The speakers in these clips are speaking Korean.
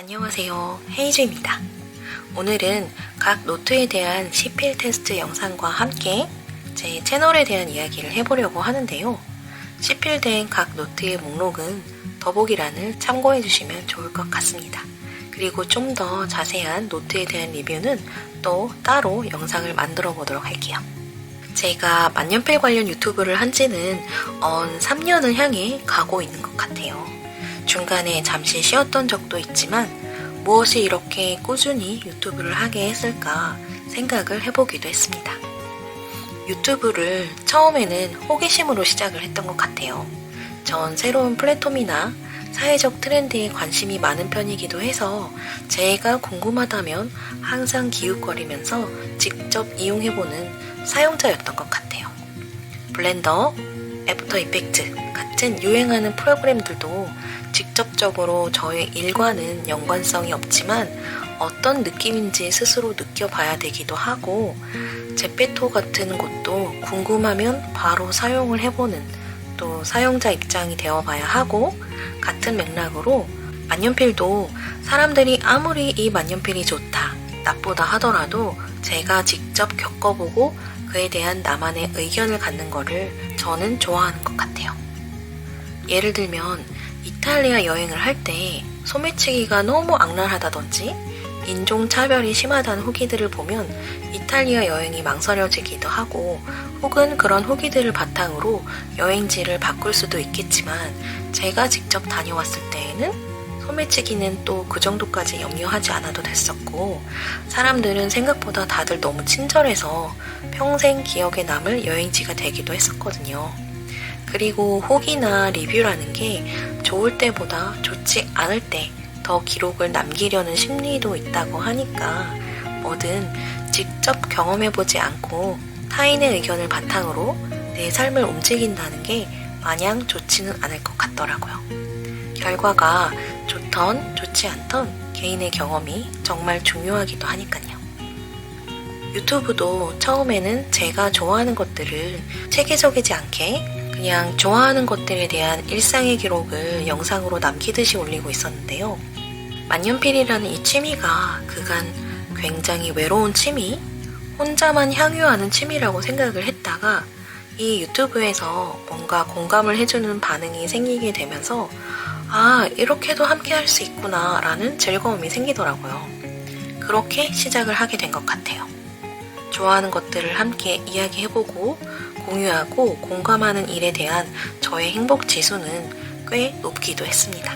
안녕하세요. 헤이즈입니다. 오늘은 각 노트에 대한 시필 테스트 영상과 함께 제 채널에 대한 이야기를 해보려고 하는데요. 시필된 각 노트의 목록은 더보기란을 참고해 주시면 좋을 것 같습니다. 그리고 좀 더 자세한 노트에 대한 리뷰는 또 따로 영상을 만들어 보도록 할게요. 제가 만년필 관련 유튜브를 한 지는 언 3년을 향해 가고 있는 것 같아요. 중간에 잠시 쉬었던 적도 있지만 무엇이 이렇게 꾸준히 유튜브를 하게 했을까 생각을 해보기도 했습니다. 유튜브를 처음에는 호기심으로 시작을 했던 것 같아요. 전 새로운 플랫폼이나 사회적 트렌드에 관심이 많은 편이기도 해서 제가 궁금하다면 항상 기웃거리면서 직접 이용해보는 사용자였던 것 같아요. 블렌더, 애프터 이펙트 같은 유행하는 프로그램들도 직접적으로 저의 일과는 연관성이 없지만 어떤 느낌인지 스스로 느껴봐야 되기도 하고 제페토 같은 곳도 궁금하면 바로 사용을 해보는 또 사용자 입장이 되어봐야 하고 같은 맥락으로 만년필도 사람들이 아무리 이 만년필이 좋다 나쁘다 하더라도 제가 직접 겪어보고 그에 대한 나만의 의견을 갖는 거를 저는 좋아하는 것 같아요. 예를 들면 이탈리아 여행을 할 때 소매치기가 너무 악랄하다든지 인종차별이 심하다는 후기들을 보면 이탈리아 여행이 망설여지기도 하고 혹은 그런 후기들을 바탕으로 여행지를 바꿀 수도 있겠지만 제가 직접 다녀왔을 때에는 소매치기는 또 그 정도까지 염려하지 않아도 됐었고 사람들은 생각보다 다들 너무 친절해서 평생 기억에 남을 여행지가 되기도 했었거든요. 그리고 후기나 리뷰라는 게 좋을 때보다 좋지 않을 때 더 기록을 남기려는 심리도 있다고 하니까 뭐든 직접 경험해보지 않고 타인의 의견을 바탕으로 내 삶을 움직인다는 게 마냥 좋지는 않을 것 같더라고요. 결과가 좋던 좋지 않던 개인의 경험이 정말 중요하기도 하니까요. 유튜브도 처음에는 제가 좋아하는 것들을 체계적이지 않게 그냥 좋아하는 것들에 대한 일상의 기록을 영상으로 남기듯이 올리고 있었는데요. 만년필이라는 이 취미가 그간 굉장히 외로운 취미, 혼자만 향유하는 취미라고 생각을 했다가 이 유튜브에서 뭔가 공감을 해주는 반응이 생기게 되면서 아, 이렇게도 함께 할 수 있구나 라는 즐거움이 생기더라고요. 그렇게 시작을 하게 된 것 같아요. 좋아하는 것들을 함께 이야기해보고 공유하고 공감하는 일에 대한 저의 행복 지수는 꽤 높기도 했습니다.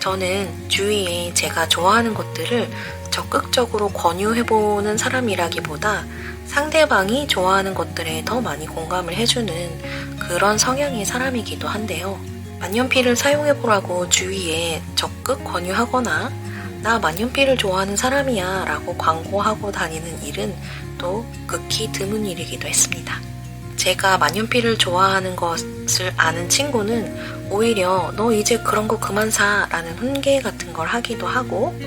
저는 주위에 제가 좋아하는 것들을 적극적으로 권유해보는 사람이라기보다 상대방이 좋아하는 것들에 더 많이 공감을 해주는 그런 성향의 사람이기도 한데요. 만년필을 사용해보라고 주위에 적극 권유하거나 나 만년필을 좋아하는 사람이야 라고 광고하고 다니는 일은 또 극히 드문 일이기도 했습니다. 제가 만년필을 좋아하는 것을 아는 친구는 오히려 너 이제 그런 거 그만 사 라는 훈계 같은 걸 하기도 하고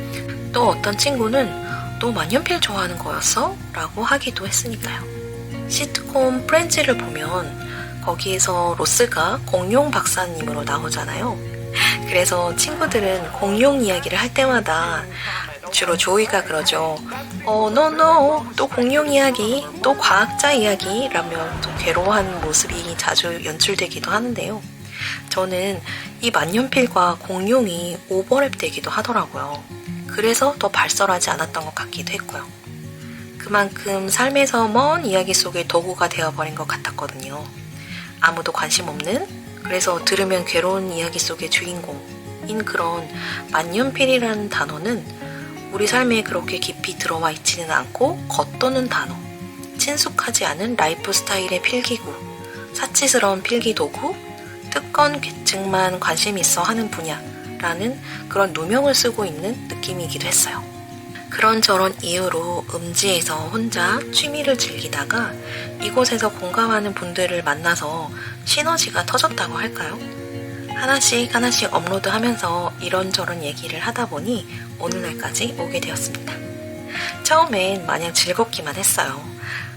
또 어떤 친구는 너 만년필 좋아하는 거였어? 라고 하기도 했으니까요. 시트콤 프렌즈를 보면 거기에서 로스가 공룡 박사님으로 나오잖아요. 그래서 친구들은 공룡 이야기를 할 때마다 주로 조이가 그러죠. 어, no, no. 또 공룡 이야기, 또 과학자 이야기 라며 또 괴로워하는 모습이 자주 연출되기도 하는데요. 저는 이 만년필과 공룡이 오버랩 되기도 하더라고요. 그래서 더 발설하지 않았던 것 같기도 했고요. 그만큼 삶에서 먼 이야기 속의 도구가 되어버린 것 같았거든요. 아무도 관심 없는, 그래서 들으면 괴로운 이야기 속의 주인공인 그런 만년필이라는 단어는 우리 삶에 그렇게 깊이 들어와 있지는 않고 겉도는 단어, 친숙하지 않은 라이프 스타일의 필기구, 사치스러운 필기 도구, 특권 계층만 관심 있어 하는 분야라는 그런 누명을 쓰고 있는 느낌이기도 했어요. 그런저런 이유로 음지에서 혼자 취미를 즐기다가 이곳에서 공감하는 분들을 만나서 시너지가 터졌다고 할까요? 하나씩 하나씩 업로드하면서 이런저런 얘기를 하다 보니 오늘날까지 오게 되었습니다. 처음엔 마냥 즐겁기만 했어요.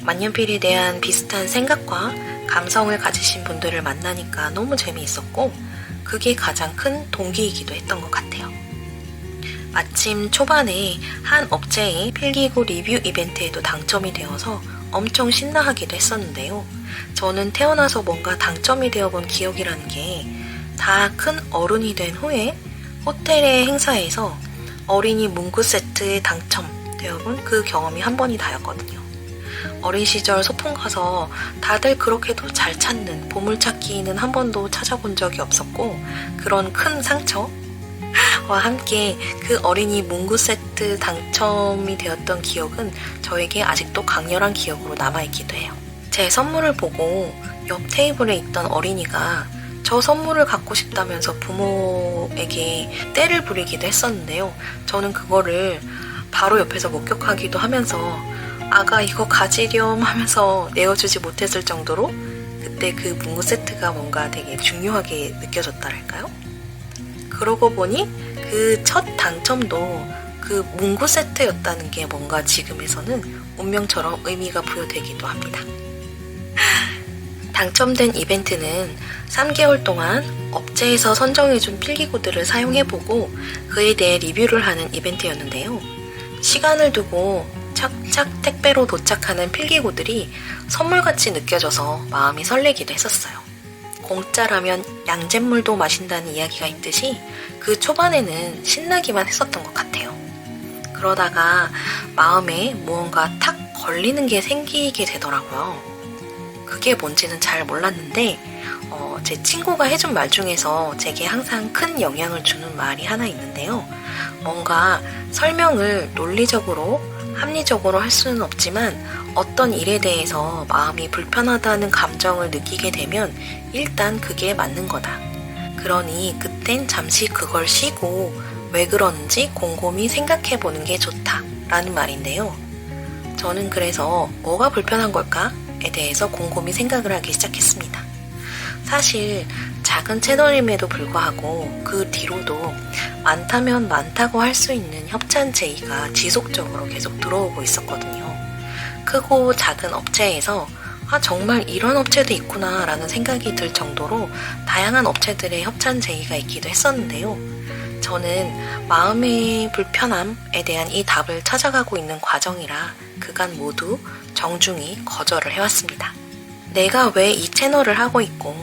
만년필에 대한 비슷한 생각과 감성을 가지신 분들을 만나니까 너무 재미있었고 그게 가장 큰 동기이기도 했던 것 같아요. 마침 초반에 한 업체의 필기구 리뷰 이벤트에도 당첨이 되어서 엄청 신나하기도 했었는데요. 저는 태어나서 뭔가 당첨이 되어본 기억이라는 게 다 큰 어른이 된 후에 호텔의 행사에서 어린이 문구 세트에 당첨되어본 그 경험이 한 번이 다였거든요. 어린 시절 소풍 가서 다들 그렇게도 잘 찾는 보물찾기는 한 번도 찾아본 적이 없었고 그런 큰 상처 와 함께 그 어린이 문구 세트 당첨이 되었던 기억은 저에게 아직도 강렬한 기억으로 남아있기도 해요. 제 선물을 보고 옆 테이블에 있던 어린이가 저 선물을 갖고 싶다면서 부모에게 때를 부리기도 했었는데요. 저는 그거를 바로 옆에서 목격하기도 하면서 아가 이거 가지렴 하면서 내어주지 못했을 정도로 그때 그 문구 세트가 뭔가 되게 중요하게 느껴졌다랄까요? 그러고 보니 그 첫 당첨도 그 문구 세트였다는 게 뭔가 지금에서는 운명처럼 의미가 부여되기도 합니다. 당첨된 이벤트는 3개월 동안 업체에서 선정해준 필기구들을 사용해보고 그에 대해 리뷰를 하는 이벤트였는데요. 시간을 두고 착착 택배로 도착하는 필기구들이 선물같이 느껴져서 마음이 설레기도 했었어요. 공짜라면 양잿물도 마신다는 이야기가 있듯이 그 초반에는 신나기만 했었던 것 같아요. 그러다가 마음에 무언가 탁 걸리는 게 생기게 되더라고요. 그게 뭔지는 잘 몰랐는데 어, 제 친구가 해준 말 중에서 제게 항상 큰 영향을 주는 말이 하나 있는데요. 뭔가 설명을 논리적으로 합리적으로 할 수는 없지만 어떤 일에 대해서 마음이 불편하다는 감정을 느끼게 되면 일단 그게 맞는 거다. 그러니 그땐 잠시 그걸 쉬고 왜 그러는지 곰곰이 생각해 보는 게 좋다. 라는 말인데요. 저는 그래서 뭐가 불편한 걸까에 대해서 곰곰이 생각을 하기 시작했습니다. 사실 작은 채널임에도 불구하고 그 뒤로도 많다면 많다고 할 수 있는 협찬 제의가 지속적으로 계속 들어오고 있었거든요. 크고 작은 업체에서 아, 정말 이런 업체도 있구나 라는 생각이 들 정도로 다양한 업체들의 협찬 제의가 있기도 했었는데요. 저는 마음의 불편함에 대한 이 답을 찾아가고 있는 과정이라 그간 모두 정중히 거절을 해왔습니다. 내가 왜 이 채널을 하고 있고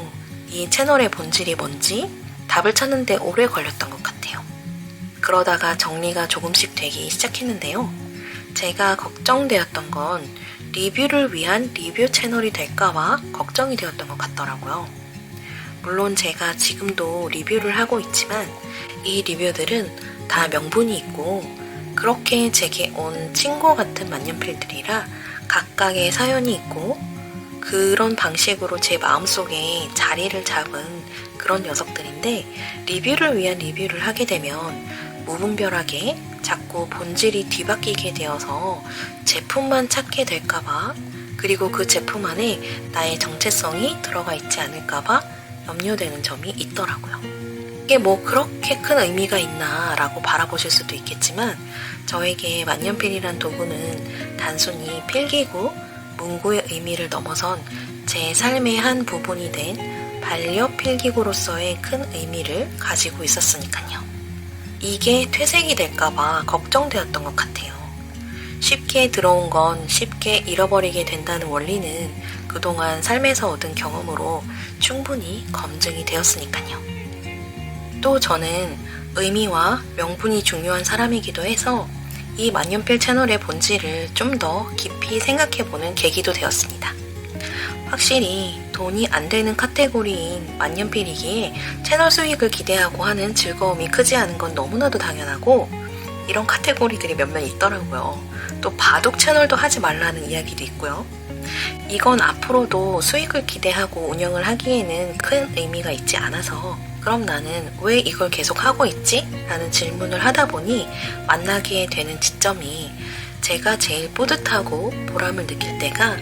이 채널의 본질이 뭔지 답을 찾는데 오래 걸렸던 것 같아요. 그러다가 정리가 조금씩 되기 시작했는데요. 제가 걱정되었던 건 리뷰를 위한 리뷰 채널이 될까봐 걱정이 되었던 것 같더라고요. 물론 제가 지금도 리뷰를 하고 있지만 이 리뷰들은 다 명분이 있고 그렇게 제게 온 친구 같은 만년필들이라 각각의 사연이 있고 그런 방식으로 제 마음속에 자리를 잡은 그런 녀석들인데 리뷰를 위한 리뷰를 하게 되면 무분별하게 자꾸 본질이 뒤바뀌게 되어서 제품만 찾게 될까봐 그리고 그 제품 안에 나의 정체성이 들어가 있지 않을까봐 염려되는 점이 있더라고요. 이게 뭐 그렇게 큰 의미가 있나 라고 바라보실 수도 있겠지만 저에게 만년필이란 도구는 단순히 필기구, 문구의 의미를 넘어선 제 삶의 한 부분이 된 반려 필기구로서의 큰 의미를 가지고 있었으니까요. 이게 퇴색이 될까봐 걱정되었던 것 같아요. 쉽게 들어온 건 쉽게 잃어버리게 된다는 원리는 그동안 삶에서 얻은 경험으로 충분히 검증이 되었으니까요. 또 저는 의미와 명분이 중요한 사람이기도 해서 이 만년필 채널의 본질을 좀 더 깊이 생각해보는 계기도 되었습니다. 확실히 돈이 안 되는 카테고리인 만년필이기에 채널 수익을 기대하고 하는 즐거움이 크지 않은 건 너무나도 당연하고 이런 카테고리들이 몇몇 있더라고요. 또 바둑 채널도 하지 말라는 이야기도 있고요. 이건 앞으로도 수익을 기대하고 운영을 하기에는 큰 의미가 있지 않아서 그럼 나는 왜 이걸 계속 하고 있지? 라는 질문을 하다 보니 만나게 되는 지점이 제가 제일 뿌듯하고 보람을 느낄 때가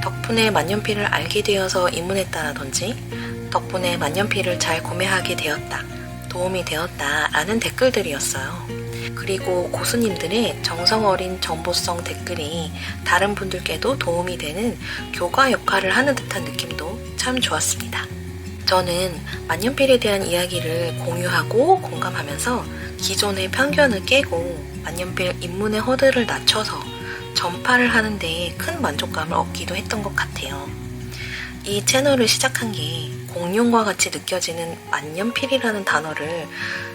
덕분에 만년필을 알게 되어서 입문했다라든지 덕분에 만년필을 잘 구매하게 되었다, 도움이 되었다 라는 댓글들이었어요. 그리고 고수님들의 정성 어린 정보성 댓글이 다른 분들께도 도움이 되는 교과 역할을 하는 듯한 느낌도 참 좋았습니다. 저는 만년필에 대한 이야기를 공유하고 공감하면서 기존의 편견을 깨고 만년필 입문의 허들을 낮춰서 전파를 하는데 큰 만족감을 얻기도 했던 것 같아요. 이 채널을 시작한 게 공룡과 같이 느껴지는 만년필이라는 단어를 어,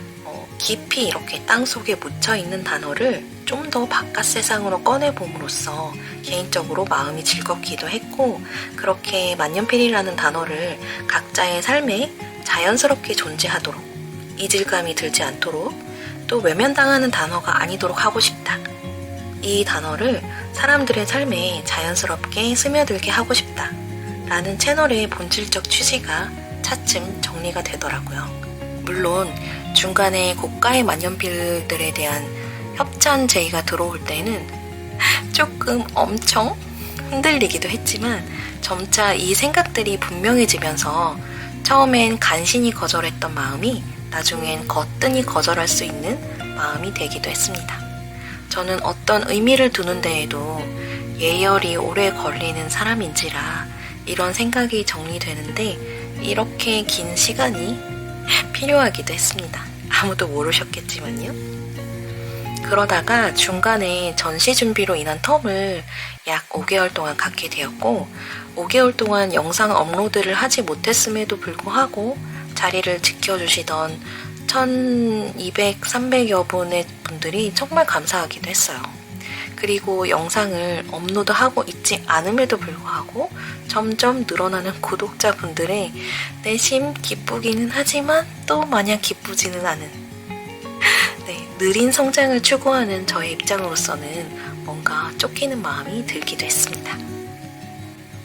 깊이 이렇게 땅 속에 묻혀 있는 단어를 좀 더 바깥 세상으로 꺼내봄으로써 개인적으로 마음이 즐겁기도 했고 그렇게 만년필이라는 단어를 각자의 삶에 자연스럽게 존재하도록 이질감이 들지 않도록 또 외면당하는 단어가 아니도록 하고 싶다. 이 단어를 사람들의 삶에 자연스럽게 스며들게 하고 싶다. 라는 채널의 본질적 취지가 차츰 정리가 되더라고요. 물론 중간에 고가의 만년필들에 대한 협찬 제의가 들어올 때는 조금 엄청 흔들리기도 했지만 점차 이 생각들이 분명해지면서 처음엔 간신히 거절했던 마음이 나중엔 거뜬히 거절할 수 있는 마음이 되기도 했습니다. 저는 어떤 의미를 두는 데에도 예열이 오래 걸리는 사람인지라 이런 생각이 정리되는데 이렇게 긴 시간이 필요하기도 했습니다. 아무도 모르셨겠지만요. 그러다가 중간에 전시 준비로 인한 텀을 약 5개월 동안 갖게 되었고 5개월 동안 영상 업로드를 하지 못했음에도 불구하고 자리를 지켜주시던 1200, 300여 분의 분들이 정말 감사하기도 했어요. 그리고 영상을 업로드하고 있지 않음에도 불구하고 점점 늘어나는 구독자분들의 내심 기쁘기는 하지만 또 마냥 기쁘지는 않은 네, 느린 성장을 추구하는 저의 입장으로서는 뭔가 쫓기는 마음이 들기도 했습니다.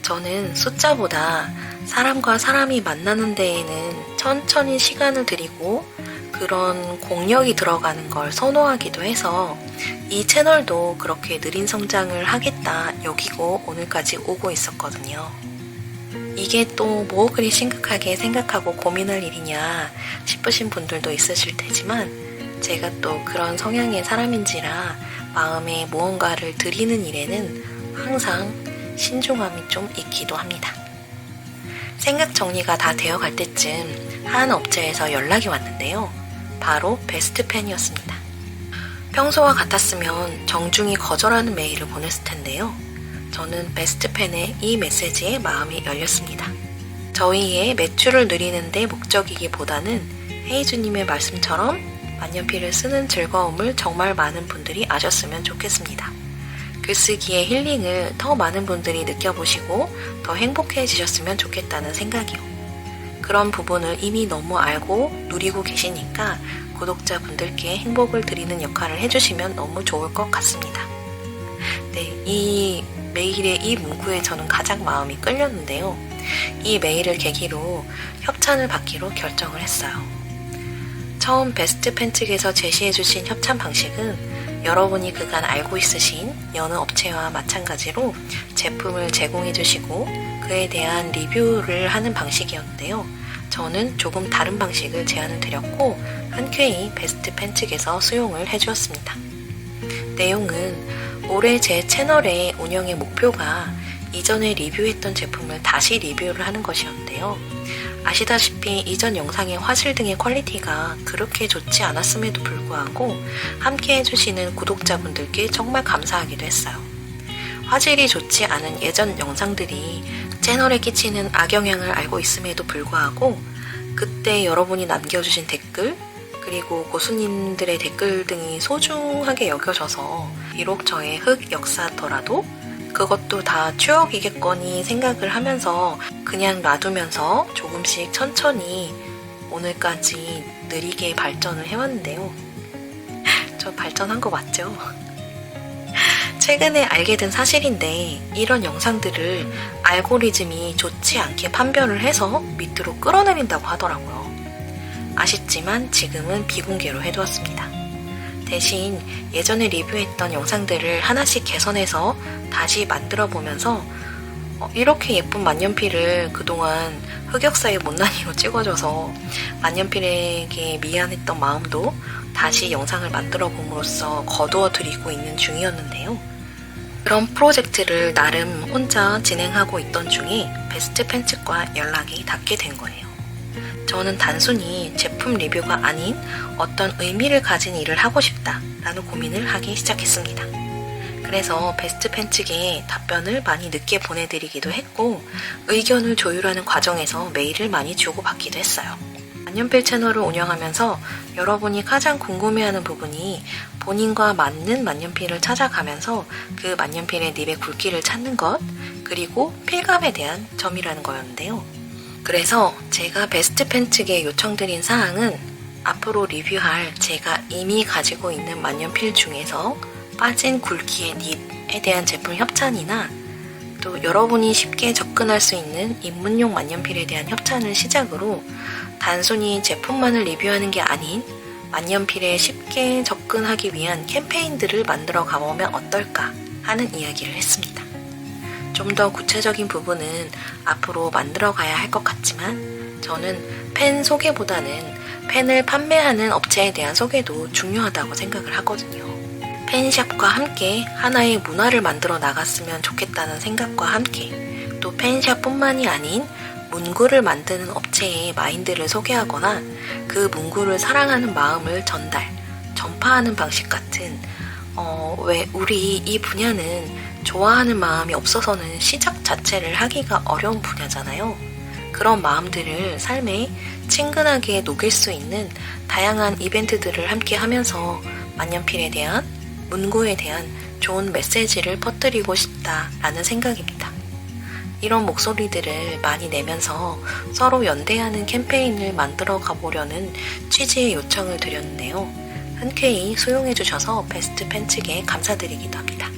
저는 숫자보다 사람과 사람이 만나는 데에는 천천히 시간을 들이고 그런 공력이 들어가는 걸 선호하기도 해서 이 채널도 그렇게 느린 성장을 하겠다 여기고 오늘까지 오고 있었거든요. 이게 또 뭐 그리 심각하게 생각하고 고민할 일이냐 싶으신 분들도 있으실 테지만 제가 또 그런 성향의 사람인지라 마음에 무언가를 드리는 일에는 항상 신중함이 좀 있기도 합니다. 생각 정리가 다 되어 갈 때쯤 한 업체에서 연락이 왔는데요. 바로 베스트 팬이었습니다. 평소와 같았으면 정중히 거절하는 메일을 보냈을 텐데요. 저는 베스트 팬의 이 메시지에 마음이 열렸습니다. 저희의 매출을 늘리는데 목적이기보다는 헤이즈님의 말씀처럼 만년필을 쓰는 즐거움을 정말 많은 분들이 아셨으면 좋겠습니다. 글쓰기의 힐링을 더 많은 분들이 느껴보시고 더 행복해지셨으면 좋겠다는 생각이요. 그런 부분을 이미 너무 알고 누리고 계시니까 구독자분들께 행복을 드리는 역할을 해주시면 너무 좋을 것 같습니다. 네, 이 메일의 이 문구에 저는 가장 마음이 끌렸는데요. 이 메일을 계기로 협찬을 받기로 결정을 했어요. 처음 베스트 팬 측에서 제시해주신 협찬 방식은 여러분이 그간 알고 있으신 여느 업체와 마찬가지로 제품을 제공해주시고 그에 대한 리뷰를 하는 방식이었는데요. 저는 조금 다른 방식을 제안을 드렸고 흔쾌히 베스트 팬 측에서 수용을 해주었습니다. 내용은 올해 제 채널의 운영의 목표가 이전에 리뷰했던 제품을 다시 리뷰를 하는 것이었는데요. 아시다시피 이전 영상의 화질 등의 퀄리티가 그렇게 좋지 않았음에도 불구하고 함께 해주시는 구독자분들께 정말 감사하기도 했어요. 화질이 좋지 않은 예전 영상들이 채널에 끼치는 악영향을 알고 있음에도 불구하고 그때 여러분이 남겨주신 댓글 그리고 고수님들의 댓글 등이 소중하게 여겨져서 비록 저의 흑 역사더라도 그것도 다 추억이겠거니 생각을 하면서 그냥 놔두면서 조금씩 천천히 오늘까지 느리게 발전을 해왔는데요. 저 발전한 거 맞죠? 최근에 알게 된 사실인데 이런 영상들을 알고리즘이 좋지 않게 판별을 해서 밑으로 끌어내린다고 하더라고요. 아쉽지만 지금은 비공개로 해두었습니다. 대신 예전에 리뷰했던 영상들을 하나씩 개선해서 다시 만들어 보면서 어, 이렇게 예쁜 만년필을 그동안 흑역사의 못난이로 찍어줘서 만년필에게 미안했던 마음도 다시 영상을 만들어 봄으로써 거두어 드리고 있는 중이었는데요. 그런 프로젝트를 나름 혼자 진행하고 있던 중에 베스트 팬 측과 연락이 닿게 된 거예요. 저는 단순히 제품 리뷰가 아닌 어떤 의미를 가진 일을 하고 싶다라는 고민을 하기 시작했습니다. 그래서 베스트 팬 측에 답변을 많이 늦게 보내드리기도 했고 의견을 조율하는 과정에서 메일을 많이 주고받기도 했어요. 만년필 채널을 운영하면서 여러분이 가장 궁금해하는 부분이 본인과 맞는 만년필을 찾아가면서 그 만년필의 닙의 굵기를 찾는 것, 그리고 필감에 대한 점이라는 거였는데요. 그래서 제가 베스트 팬 측에 요청드린 사항은 앞으로 리뷰할 제가 이미 가지고 있는 만년필 중에서 빠진 굵기의 닙에 대한 제품 협찬이나 또 여러분이 쉽게 접근할 수 있는 입문용 만년필에 대한 협찬을 시작으로 단순히 제품만을 리뷰하는 게 아닌 만년필에 쉽게 접근하기 위한 캠페인들을 만들어 가보면 어떨까 하는 이야기를 했습니다. 좀 더 구체적인 부분은 앞으로 만들어 가야 할 것 같지만 저는 펜 소개보다는 펜을 판매하는 업체에 대한 소개도 중요하다고 생각을 하거든요. 펜샵과 함께 하나의 문화를 만들어 나갔으면 좋겠다는 생각과 함께 또 펜샵뿐만이 아닌 문구를 만드는 업체의 마인드를 소개하거나 그 문구를 사랑하는 마음을 전달, 전파하는 방식 같은 어, 왜 우리 이 분야는 좋아하는 마음이 없어서는 시작 자체를 하기가 어려운 분야잖아요. 그런 마음들을 삶에 친근하게 녹일 수 있는 다양한 이벤트들을 함께 하면서 만년필에 대한 문구에 대한 좋은 메시지를 퍼뜨리고 싶다라는 생각입니다. 이런 목소리들을 많이 내면서 서로 연대하는 캠페인을 만들어 가보려는 취지의 요청을 드렸는데요. 흔쾌히 수용해 주셔서 베스트 팬 측에 감사드리기도 합니다.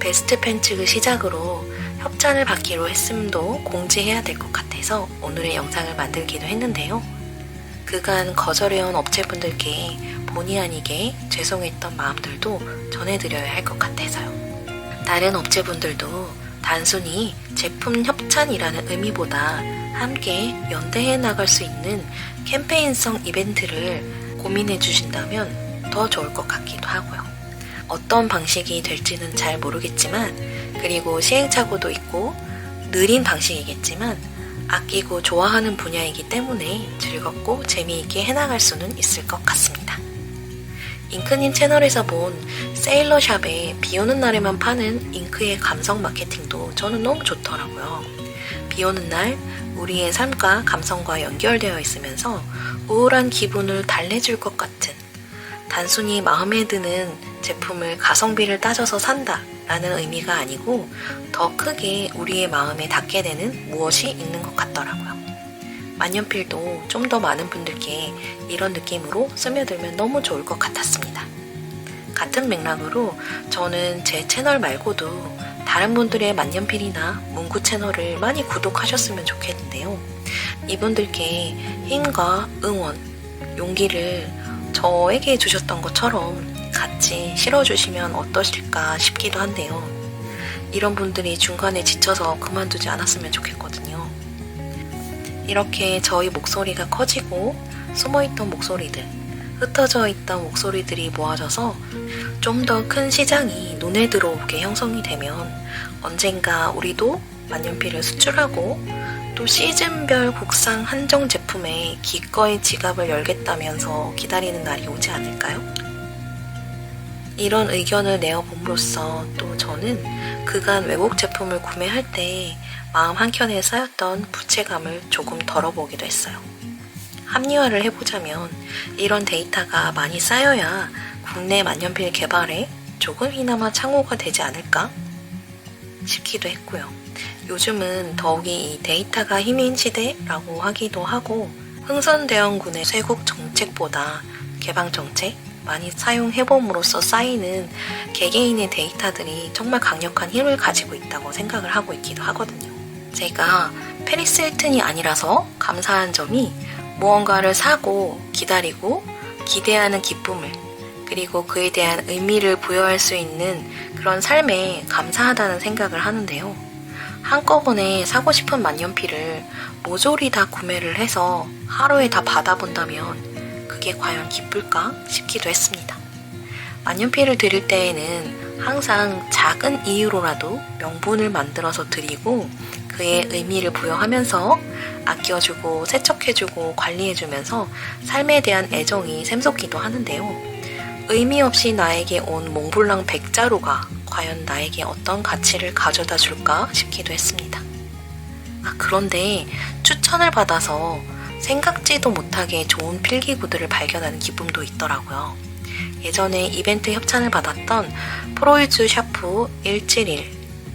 베스트 팬 측을 시작으로 협찬을 받기로 했음도 공지해야 될 것 같아서 오늘의 영상을 만들기도 했는데요. 그간 거절해온 업체분들께 본의 아니게 죄송했던 마음들도 전해드려야 할 것 같아서요. 다른 업체분들도 단순히 제품 협찬이라는 의미보다 함께 연대해 나갈 수 있는 캠페인성 이벤트를 고민해 주신다면 더 좋을 것 같기도 하고요. 어떤 방식이 될지는 잘 모르겠지만, 그리고 시행착오도 있고, 느린 방식이겠지만, 아끼고 좋아하는 분야이기 때문에 즐겁고 재미있게 해나갈 수는 있을 것 같습니다. 잉크님 채널에서 본 세일러샵의 비 오는 날에만 파는 잉크의 감성 마케팅도 저는 너무 좋더라고요. 비 오는 날 우리의 삶과 감성과 연결되어 있으면서 우울한 기분을 달래줄 것 같은 단순히 마음에 드는 제품을 가성비를 따져서 산다 라는 의미가 아니고 더 크게 우리의 마음에 닿게 되는 무엇이 있는 것 같더라고요. 만년필도 좀 더 많은 분들께 이런 느낌으로 스며들면 너무 좋을 것 같았습니다. 같은 맥락으로 저는 제 채널 말고도 다른 분들의 만년필이나 문구 채널을 많이 구독하셨으면 좋겠는데요. 이분들께 힘과 응원, 용기를 저에게 주셨던 것처럼 같이 실어주시면 어떠실까 싶기도 한데요. 이런 분들이 중간에 지쳐서 그만두지 않았으면 좋겠거든요. 이렇게 저희 목소리가 커지고 숨어있던 목소리들, 흩어져 있던 목소리들이 모아져서 좀 더 큰 시장이 눈에 들어오게 형성이 되면 언젠가 우리도 만년필을 수출하고 또 시즌별 국산 한정 제품에 기꺼이 지갑을 열겠다면서 기다리는 날이 오지 않을까요? 이런 의견을 내어봄으로써 또 저는 그간 외국 제품을 구매할 때 마음 한켠에 쌓였던 부채감을 조금 덜어보기도 했어요. 합리화를 해보자면 이런 데이터가 많이 쌓여야 국내 만년필 개발에 조금이나마 창호가 되지 않을까 싶기도 했고요. 요즘은 더욱이 이 데이터가 힘인 시대라고 하기도 하고 흥선대원군의 쇄국 정책보다 개방 정책 많이 사용해봄으로써 쌓이는 개개인의 데이터들이 정말 강력한 힘을 가지고 있다고 생각을 하고 있기도 하거든요. 제가 페리스 힐튼이 아니라서 감사한 점이 무언가를 사고 기다리고 기대하는 기쁨을 그리고 그에 대한 의미를 부여할 수 있는 그런 삶에 감사하다는 생각을 하는데요. 한꺼번에 사고 싶은 만년필을 모조리 다 구매를 해서 하루에 다 받아본다면 그게 과연 기쁠까 싶기도 했습니다. 만년필을 드릴 때에는 항상 작은 이유로라도 명분을 만들어서 드리고 그 그의 의미를 부여하면서 아껴주고 세척해주고 관리해주면서 삶에 대한 애정이 샘솟기도 하는데요. 의미 없이 나에게 온 몽블랑 백자루가 과연 나에게 어떤 가치를 가져다 줄까 싶기도 했습니다. 아, 그런데 추천을 받아서 생각지도 못하게 좋은 필기구들을 발견하는 기쁨도 있더라고요. 예전에 이벤트 협찬을 받았던 프로이즈 샤프 171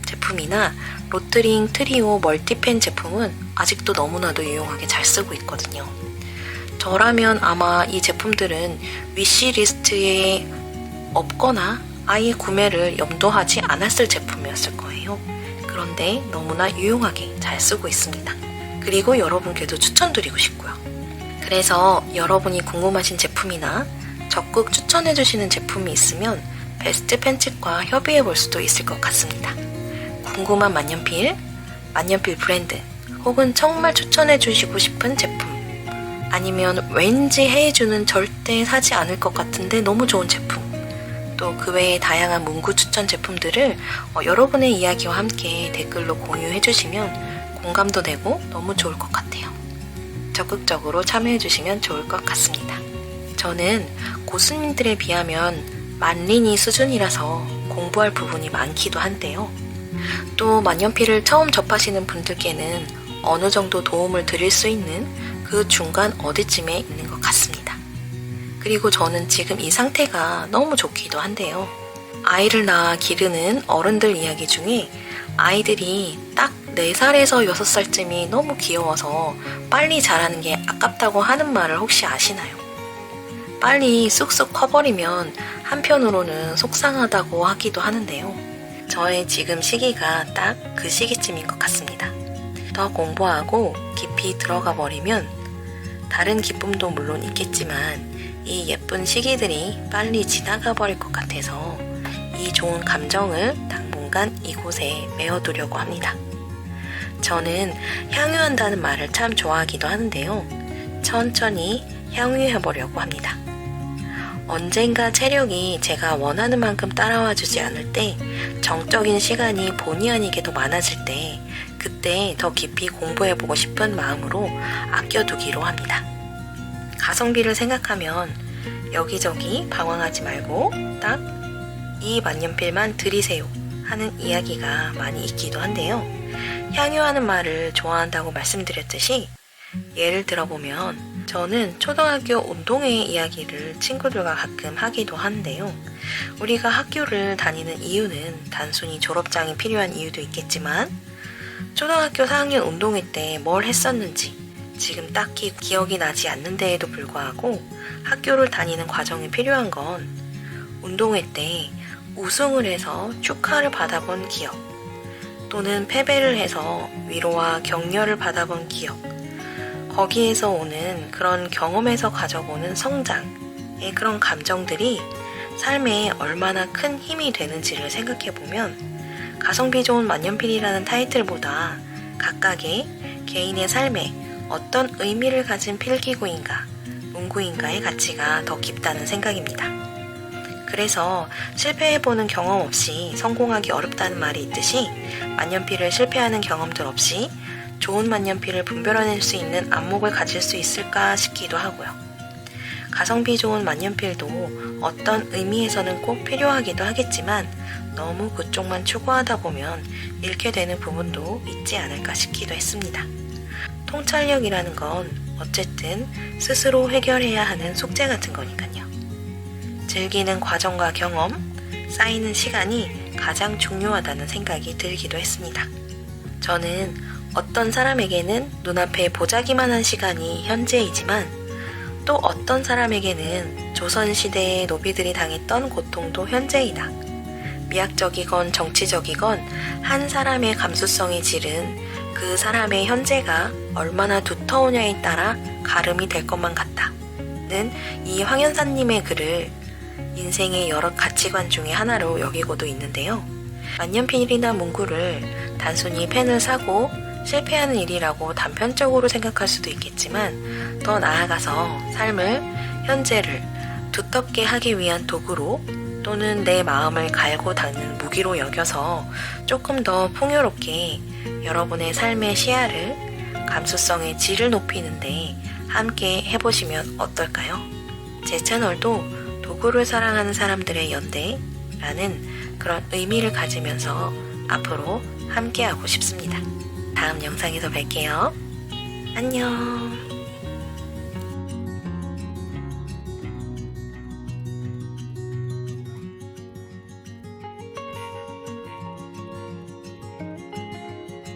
제품이나 로트링 트리오 멀티펜 제품은 아직도 너무나도 유용하게 잘 쓰고 있거든요. 저라면 아마 이 제품들은 위시리스트에 없거나 아예 구매를 염두하지 않았을 제품이었을 거예요. 그런데 너무나 유용하게 잘 쓰고 있습니다. 그리고 여러분께도 추천드리고 싶고요. 그래서 여러분이 궁금하신 제품이나 적극 추천해주시는 제품이 있으면 베스트 펜칩과 협의해 볼 수도 있을 것 같습니다. 궁금한 만년필, 만년필 브랜드, 혹은 정말 추천해 주시고 싶은 제품, 아니면 왠지 해주는 절대 사지 않을 것 같은데 너무 좋은 제품, 또 그 외의 다양한 문구 추천 제품들을 어, 여러분의 이야기와 함께 댓글로 공유해 주시면 공감도 되고 너무 좋을 것 같아요. 적극적으로 참여해 주시면 좋을 것 같습니다. 저는 고수님들에 비하면 만린이 수준이라서 공부할 부분이 많기도 한데요. 또 만년필을 처음 접하시는 분들께는 어느 정도 도움을 드릴 수 있는 그 중간 어디쯤에 있는 것 같습니다. 그리고 저는 지금 이 상태가 너무 좋기도 한데요. 아이를 낳아 기르는 어른들 이야기 중에 아이들이 딱 4살에서 6살쯤이 너무 귀여워서 빨리 자라는 게 아깝다고 하는 말을 혹시 아시나요? 빨리 쑥쑥 커버리면 한편으로는 속상하다고 하기도 하는데요. 저의 지금 시기가 딱 그 시기쯤인 것 같습니다. 더 공부하고 깊이 들어가 버리면 다른 기쁨도 물론 있겠지만 이 예쁜 시기들이 빨리 지나가 버릴 것 같아서 이 좋은 감정을 당분간 이곳에 메어두려고 합니다. 저는 향유한다는 말을 참 좋아하기도 하는데요. 천천히 향유해 보려고 합니다. 언젠가 체력이 제가 원하는 만큼 따라와 주지 않을 때, 정적인 시간이 본의 아니게도 많아질 때, 그때 더 깊이 공부해 보고 싶은 마음으로 아껴두기로 합니다. 가성비를 생각하면 여기저기 방황하지 말고 딱 이 만년필만 들이세요 하는 이야기가 많이 있기도 한데요. 향유하는 말을 좋아한다고 말씀드렸듯이 예를 들어보면 저는 초등학교 운동회 이야기를 친구들과 가끔 하기도 하는데요. 우리가 학교를 다니는 이유는 단순히 졸업장이 필요한 이유도 있겠지만 초등학교 4학년 운동회 때 뭘 했었는지 지금 딱히 기억이 나지 않는데에도 불구하고 학교를 다니는 과정이 필요한 건 운동회 때 우승을 해서 축하를 받아본 기억 또는 패배를 해서 위로와 격려를 받아본 기억 거기에서 오는 그런 경험에서 가져오는 성장의 그런 감정들이 삶에 얼마나 큰 힘이 되는지를 생각해 보면 가성비 좋은 만년필이라는 타이틀보다 각각의 개인의 삶에 어떤 의미를 가진 필기구인가, 문구인가의 가치가 더 깊다는 생각입니다. 그래서 실패해보는 경험 없이 성공하기 어렵다는 말이 있듯이 만년필을 실패하는 경험들 없이 좋은 만년필을 분별해낼 수 있는 안목을 가질 수 있을까 싶기도 하고요. 가성비 좋은 만년필도 어떤 의미에서는 꼭 필요하기도 하겠지만 너무 그쪽만 추구하다 보면 잃게 되는 부분도 있지 않을까 싶기도 했습니다. 통찰력이라는 건 어쨌든 스스로 해결해야 하는 숙제 같은 거니까요. 즐기는 과정과 경험, 쌓이는 시간이 가장 중요하다는 생각이 들기도 했습니다. 저는 어떤 사람에게는 눈앞에 보자기만 한 시간이 현재이지만 또 어떤 사람에게는 조선시대의 노비들이 당했던 고통도 현재이다. 미학적이건 정치적이건 한 사람의 감수성이 지른 그 사람의 현재가 얼마나 두터우냐에 따라 가름이 될 것만 같다 는 이 황현사님의 글을 인생의 여러 가치관 중에 하나로 여기고도 있는데요. 만년필이나 문구를 단순히 펜을 사고 실패하는 일이라고 단편적으로 생각할 수도 있겠지만 더 나아가서 삶을, 현재를 두텁게 하기 위한 도구로 또는 내 마음을 갈고 닦는 무기로 여겨서 조금 더 풍요롭게 여러분의 삶의 시야를, 감수성의 질을 높이는데 함께 해보시면 어떨까요? 제 채널도 도구를 사랑하는 사람들의 연대라는 그런 의미를 가지면서 앞으로 함께하고 싶습니다. 다음 영상에서 뵐게요. 안녕.